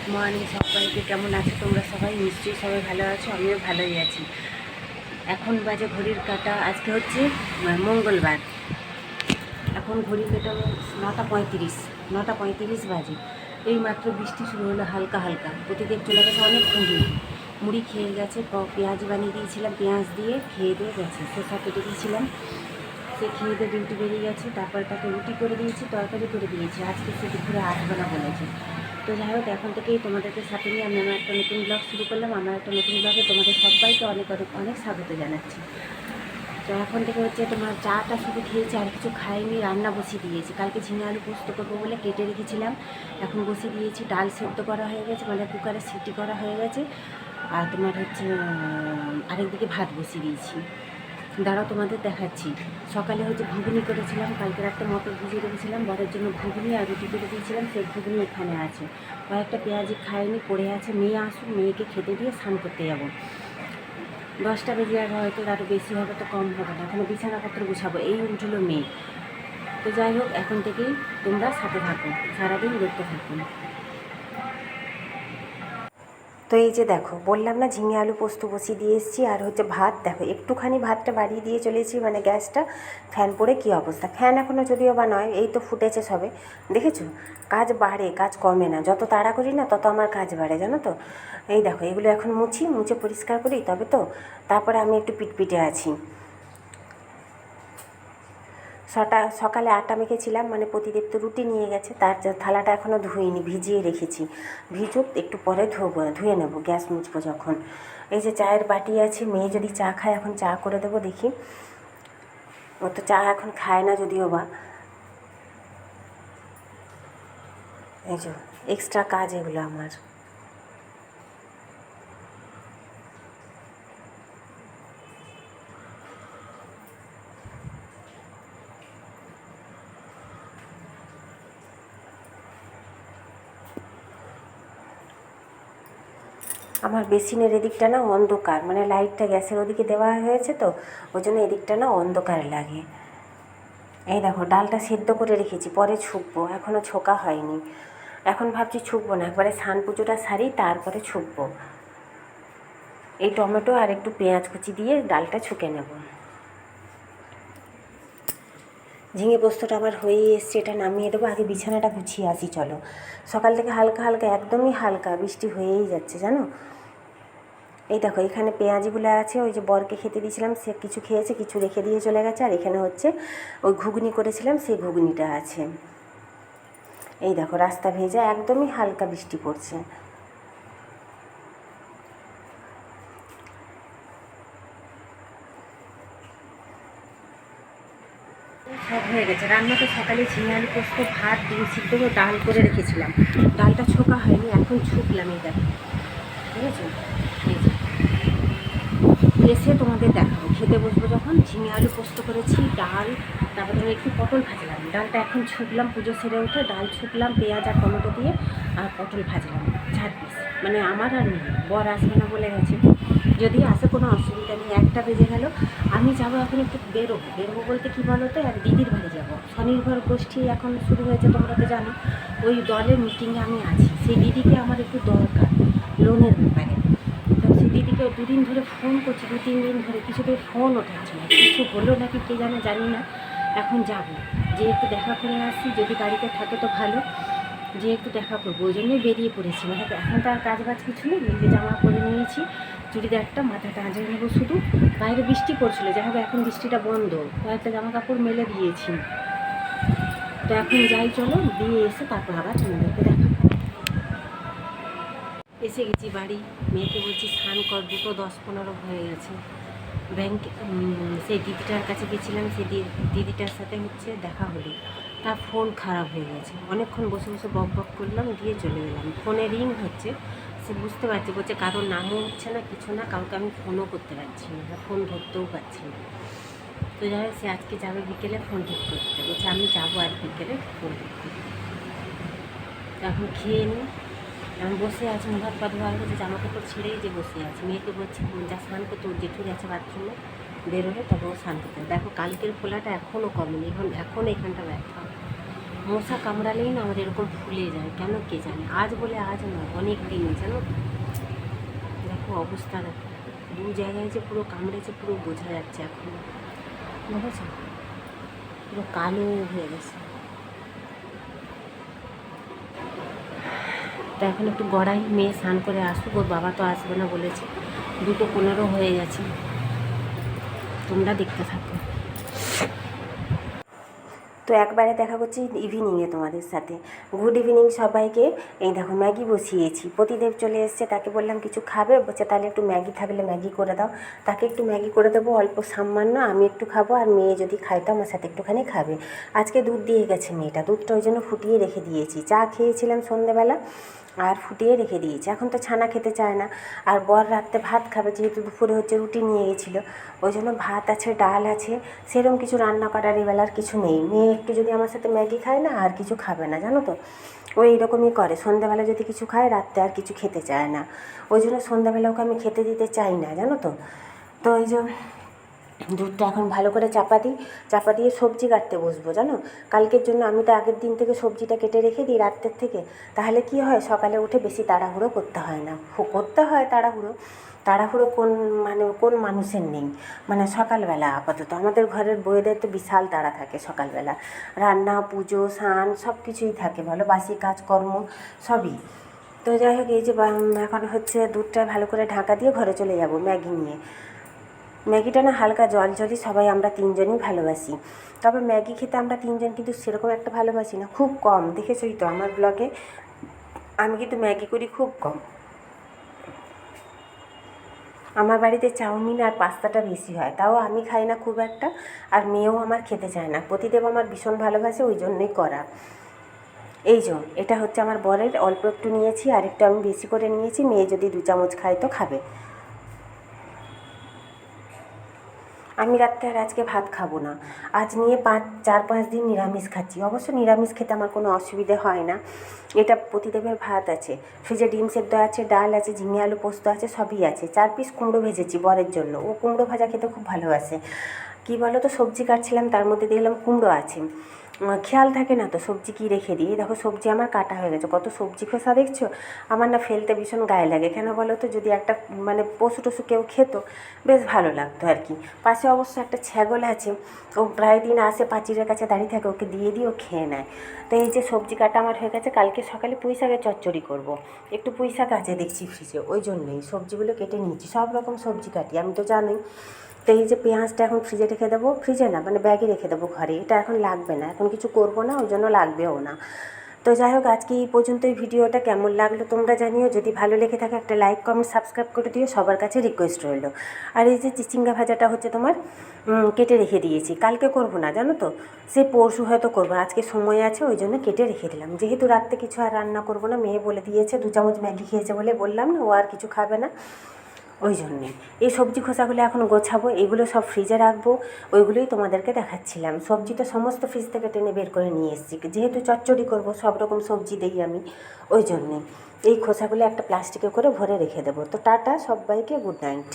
Good morning সবাইকে, কেমন আছো তোমরা সবাই? নিশ্চয়ই সবাই ভালো আছো, আমিও ভালোই আছি। এখন বাজে ঘড়ির কাটা, আজকে হচ্ছে মঙ্গলবার। এখন ঘড়ির কাটা নটা পঁয়ত্রিশ নটা পঁয়ত্রিশ বাজে। এই মাত্র বৃষ্টি শুরু হলো হালকা হালকা, প্রতিদিন চলে গেছে অনেক ধরে মুড়ি খেয়ে গেছে পেঁয়াজ বানিয়ে দিয়েছিলাম, পেঁয়াজ দিয়ে খেয়ে দিয়ে গেছে শসা কেটে দিয়েছিলাম। সে খেয়ে দিয়ে ডিউটি বেরিয়ে গেছে, তারপর তাকে রুটি করে দিয়েছি, তরকারি করে দিয়েছি, আজকে সে দুপুরে আসবে না বলেছে। তো যাই হোক, এখন থেকেই তোমাদেরকে সাথে নিয়ে আমি আমার একটা নতুন ব্লগ শুরু করলাম। আমার একটা নতুন ব্লগে তোমাদের সবাইকে অনেক অনেক অনেক স্বাগত জানাচ্ছি। তো এখন থেকে হচ্ছে তোমার চাটা শুধু খেয়েছি, আর কিছু খাইনি, রান্না বসিয়ে দিয়েছি। কালকে ঝিঙে আলু পোস্ত করব বলে কেটে রেখেছিলাম। এখন বসিয়ে দিয়েছি, ডাল সেদ্ধ করা হয়ে গেছে মানে কুকারে সিটি করা হয়ে গেছে। আর তোমার হচ্ছে আরেকদিকে ভাত বসিয়ে দিয়েছি। দাঁড়াও, তোমাদের দেখাচ্ছি। সকালে হচ্ছে ঘুগনি করেছিলাম কালকে রাত্রে মটর ভিজিয়ে রেখেছিলাম, বরের জন্য ঘুগনি আর রুটি করে দিয়েছিলাম, সেই ঘুগনি এখানে আছে। কয়েকটা পেঁয়াজি খাইনি পড়ে আছে, মেয়ে আসুক, মেয়েকে খেতে দিয়ে স্নান করতে যাব। দশটা বেজে যাবে হয়তো আরও বেশি হবে তো কম হবে না। এখনও বিছানাপত্র গুছাবো, এই উঠল মেয়ে। তো যাই হোক, এখন থেকেই তোমরা সাথে থাকো, সারাদিন দেখতে থাকো। তো এই যে দেখো, বললাম না ঝিঙে আলু পোস্ত বসিয়ে দিয়ে এসেছি, আর হচ্ছে ভাত। দেখো, একটুখানি ভাতটা বাড়িয়ে দিয়ে চলেছি মানে গ্যাসটা, ফ্যান পড়ে কী অবস্থা? ফ্যান এখনও যদিও বা নয়, এই তো ফুটেছে সবে। দেখেছ? কাজ বাড়ে, কাজ কমে না। যত তাড়া করি না, তত আমার কাজ বাড়ে, জানো তো? এই দেখো, এগুলো এখন মুছি, মুছে পরিষ্কার করি, তবে তো, তারপরে আমি একটু পিটপিটে আছি। সটা সকালে আটা মেখেছিলাম মানে প্রতিদেব তো রুটি নিয়ে গেছে, তার থালাটা এখনও ধুইনি, ভিজিয়ে রেখেছি। ভিজুক, একটু পরে ধোবো, ধুয়ে নেব গ্যাস মুছবো যখন। এই যে চায়ের বাটি আছে, মেয়ে যদি চা খায়, এখন চা করে দেবো দেখি। ও তো চা এখন খায় না যদিও বা। এই যে এক্সট্রা কাজ এগুলো আমার। আমার বেসিনের এদিকটা না অন্ধকার মানে লাইটটা গ্যাসের ওদিকে দেওয়া হয়েছে তো, ওই জন্য এদিকটা না অন্ধকার লাগে। এই দেখো, ডালটা সেদ্ধ করে রেখেছি, পরে ছুকবো এখনও ছোকা হয়নি। এখন ভাবছি ছুকবো না, একবারে সান পুজোটা সারি, তারপরে ছুকবো এই টমেটো আর একটু পেঁয়াজ কুচি দিয়ে ডালটা ছুকে নেব। ঝিঙে পোস্তটা আমার হয়েই এসছে, এটা নামিয়ে দেবো। আগে বিছানাটা গুছিয়ে আসি, চলো। সকাল থেকে হালকা হালকা, একদমই হালকা, বৃষ্টি হয়েই যাচ্ছে, জানো? এই দেখো, এখানে পেঁয়াজগুলো আছে, ওই যে বরকে খেতে দিয়েছিলাম, সে কিছু খেয়েছে, কিছু রেখে দিয়ে চলে গেছে, আর এখানে হচ্ছে ওই ঘুগনি করেছিলাম, সেই ঘুগনিটা আছে। এই দেখো, রাস্তা ভেজা, একদমই হালকা বৃষ্টি পড়ছে। সব হয়ে গেছে রান্না তো সকালে আলু পোস্ত, ভাত দিয়ে সিদ্ধ ডাল করে রেখেছিলাম। ডালটা ছোকা হয়নি, এখন ছুকলাম এই দেখো। এই যে। এসে তোমাদের দেখাবো। খেতে বসবো যখন, ঝিঙে আলু পোস্ত করেছি, ডাল, তারপর ধরো একটু পটল ভাজলাম। ডালটা এখন ছুকলাম পুজো সেরে উঠে ডাল ছুকলাম পেঁয়াজ আর টমেটো দিয়ে আর পটল ভাজলাম। চার পিস মানে আমার আর নেই, বর আসবে না বলে গেছে। যদি আসে কোনো অসুবিধা নেই, একটা বেজে গেল, আমি যাব এখন একটু বেরোবো। বেরোবো বলতে কী বলো তো এক দিদির বাড়ি যাব। স্বনির্ভর গোষ্ঠী এখন শুরু হয়েছে, তোমরা তো জানো। ওই দলের মিটিংয়ে আমি আছি। সেই দিদিকে আমার একটু দরকার লোনের ব্যাপারে। তো সেই দিদিকে দুদিন ধরে ফোন করছি, দু তিন দিন ধরে। কিছুতেই ফোন ওঠাচ্ছে না। কিছু হলো নাকি কে জানে, জানি না। এখন যাব। যে একটু দেখা করে আসি যদি বাড়িতে থাকে তো ভালো। যে একটু দেখা করব, ওই জন্যই বেরিয়ে পড়েছি। মানে এখন তো আর কাজ বাজ কিছু নেই যে জামা পরে নিয়েছি। চুড়িদারটা, মাথাটা আঁচড়ে নেব শুধু। বাইরে বৃষ্টি পড়ছিল, যাই হোক এখন বৃষ্টিটা বন্ধ। কয়েকটা জামা কাপড় মেলে দিয়েছি। তো এখন যাই চলো, দিয়ে এসে তারপর আবার তোমাদেরকে দেখাবো। এসে গেছি বাড়ি, মেয়েকে বলছি, স্নান কর, দুটো দশ পনেরো হয়ে গেছে। ব্যাংক সেই দিদিটার কাছে গেছিলাম, সেই দিদিটার সাথে হচ্ছে দেখা হলো। তার ফোন খারাপ হয়ে গেছে। অনেকক্ষণ বসে বসে বক বক করলাম, দিয়ে চলে গেলাম ফোনে রিং হচ্ছে সে বুঝতে পারছি। বলছে, কারোর নামও হচ্ছে না, কিছু না, কাউকে আমি ফোনও করতে পারছি না ফোন ধরতেও পারছি না। তো যাই হোক, সে আজকে যাবে বিকেলে ফোন ঠিক করতে। বলছে, আমি যাব আর বিকেলে ফোন ঠিক করতে। এখন খেয়ে নিই আমি বসে আছি মুখ হাত পা ধোয়া গেছে, জামা কাপড় ছেড়েই যে বসে আছি। মেয়েকে বলছি যা স্নান করতে, ওর জেঠু গেছে বাথরুমে বেরোবে তবে ও স্নান করতে দেখো, কালকের ফোলাটা এখনও কমেনি, এখন এখন এখানটা ব্যথা মশা কামড়ালেই না আমার এরকম ফুলে যায়, কেন কে জানে? আজ বলে আজ নয়, অনেক দিন জানো? দেখো অবস্থা, দেখো। দু জায়গায় যে পুরো কামড়েছে, পুরো বোঝা যাচ্ছে এখন। দেখেছ পুরো কালো হয়ে গেছে। তো এখন একটু গড়াই, মেয়ে স্নান করে আসুক, ওর বাবা তো আসবে না বলেছে। দুটো পনেরো হয়ে গেছে। তোমরা দেখতে থাকো। তো একবারে দেখা করছি ইভিনিংয়ে তোমাদের সাথে। গুড ইভিনিং সবাইকে। এই দেখো ম্যাগি বসিয়েছি। প্রতিদেব চলে এসছে, তাকে বললাম কিছু খাবে? বলছে, তাহলে একটু ম্যাগি থাকলে ম্যাগি করে দাও। তাকে একটু ম্যাগি করে দেবো, অল্প সামান্য। আমি একটু খাব, আর মেয়ে যদি খায় তো আমার সাথে একটুখানি খাবে। আজকে দুধ দিয়ে গেছে মেয়েটা। দুধটা ওই জন্য ফুটিয়ে রেখে দিয়েছি। চা খেয়েছিলাম সন্ধেবেলা। আর ফুটিয়ে রেখে দিয়েছি। এখন তো ছানা খেতে চায় না। আর বর রাত্রে ভাত খাবে, যেহেতু দুপুরে হচ্ছে রুটি নিয়ে গেছিল। ওই জন্য ভাত আছে, ডাল আছে সেরকম কিছু রান্না করার এবেলার কিছু নেই। মেয়ে একটু যদি আমার সাথে ম্যাগি খায় না, আর কিছু খাবে না, জানো তো? ও এইরকমই করে। সন্ধ্যাবেলা যদি কিছু খায়, রাত্রে আর কিছু খেতে চায় না। ওই জন্য সন্ধ্যাবেলা ওকে আমি খেতে দিতে চাই না, জানো তো? তো ওই যে দুধটা এখন ভালো করে চাপা দিই, চাপা দিয়ে সবজি কাটতে বসবো, জানো? কালকের জন্য আমি তো আগের দিন থেকে সবজিটা কেটে রেখে দিই রাত্রের থেকে। তাহলে কি হয়? সকালে উঠে বেশি তাড়াহুড়ো করতে হয় না। করতে হয় তাড়াহুড়ো। তাড়াহুড়ো কোন মানে কোন মানুষের নেই? মানে সকালবেলা আপাতত। আমাদের ঘরের বইয়েদের তো বিশাল তাড়া থাকে সকালবেলা। রান্না, পুজো, স্নান সব কিছুই থাকে, বলো? বাসি কাজকর্ম সবই। তো যাই হোক, এই যে এখন হচ্ছে দুধটা ভালো করে ঢাকা দিয়ে ঘরে চলে যাব, ম্যাগি নিয়ে। ম্যাগিটা না হালকা জল জলই সবাই আমরা তিনজনই ভালোবাসি। তবে ম্যাগি খেতে আমরা তিনজন কিন্তু সেরকম একটা ভালোবাসি না, খুব কম। দেখেছই তো আমার ব্লগে, আমি কিন্তু ম্যাগি করি খুব কম। আমার বাড়িতে চাউমিন আর পাস্তাটা বেশি হয়, তাও আমি খাই না খুব একটা, আর মেয়েও আমার খেতে চায় না। প্রতিদেব আমার ভীষণ ভালোবাসে, ওই জন্যই করা। এই জন্য এটা হচ্ছে আমার বরের, অল্প একটু নিয়েছি আর একটু আমি বেশি করে নিয়েছি, মেয়ে যদি দু চামচ খায় তো খাবে। আমি রাত্রে আর আজকে ভাত খাব না। আজ নিয়ে পাঁচ, চার, পাঁচ দিন নিরামিষ খাচ্ছি। অবশ্য নিরামিষ খেতে আমার কোনো অসুবিধে হয় না। এটা প্রতিদেবের ভাত আছে। ফ্রিজে ডিম সেদ্ধ আছে, ডাল আছে, ঝিঙে আলু পোস্ত আছে, সবই আছে। চার পিস কুমড়ো ভেজেছি বরের জন্য। ও কুমড়ো ভাজা খেতে খুব ভালোবাসে। কী বলো তো সবজি কাটছিলাম, তার মধ্যে দেখলাম কুমড়ো আছে। খেয়াল থাকে না তো, সবজি কি রেখে দিই? দেখো সবজি আমার কাটা হয়ে গেছে, কত সবজি খোসা দেখছ? আমার না ফেলতে ভীষণ গায়ে লাগে, কেন বলো তো? যদি একটা মানে পশু টশু কেউ খেত, বেশ ভালো লাগতো আর কি। পাশে অবশ্য একটা ছাগল আছে, ও প্রায় দিন আসে পাঁচিরের কাছে দাঁড়িয়ে থাকে, ওকে দিয়ে দিয়ে ও খেয়ে নেয়। তো এই যে সবজি কাটা আমার হয়ে গেছে, কালকে সকালে পুঁই শাকের চচ্চড়ি করব। একটু পুঁই শাক আছে দেখছি ফ্রিজে ওই জন্যই সবজিগুলো কেটে নিয়েছি, সব রকম সবজি কাটি, আমি তো জানোই। তো এই যে পেঁয়াজটা এখন ফ্রিজে রেখে দেবো। ফ্রিজে না মানে ব্যাগে রেখে দেবো ঘরে। এটা এখন লাগবে না, এখন কিছু করব না ওই জন্য লাগবেও না। তো যাই হোক, আজকে এই পর্যন্ত এই ভিডিওটা কেমন লাগল তোমরা জানিও। যদি ভালো লেগে থাকে একটা লাইক কমেন্ট সাবস্ক্রাইব করে দিও। সবার কাছে রিকোয়েস্ট রইল। আর এই যে চিচিঙ্গা ভাজাটা হচ্ছে তোমার কেটে রেখে দিয়েছি। কালকে করব না, জানো তো? সে পরশু হয়তো করব, আজকে সময় আছে, ওই জন্য কেটে রেখে দিলাম। যেহেতু রাত্রে কিছু আর রান্না করব না, মেয়ে বলে দিয়েছে, দু চামচ ম্যাগি খেয়েছে বলে বললাম না, ও আর কিছু খাবে না। ওই জন্যে। এই সবজি খোসাগুলো এখন গোছাবো, এগুলো সব ফ্রিজে রাখব, ওইগুলোই তোমাদেরকে দেখাচ্ছিলাম। সবজিটা সমস্ত ফ্রিজ থেকে টেনে বের করে নিয়ে এসেছি। যেহেতু চচ্চড়ি করব, সব রকম সবজি দিই আমি, ওই জন্যে। এই খোসাগুলো একটা প্লাস্টিকে করে ভরে রেখে দেবো। তো টাটা, সবাইকে গুড নাইট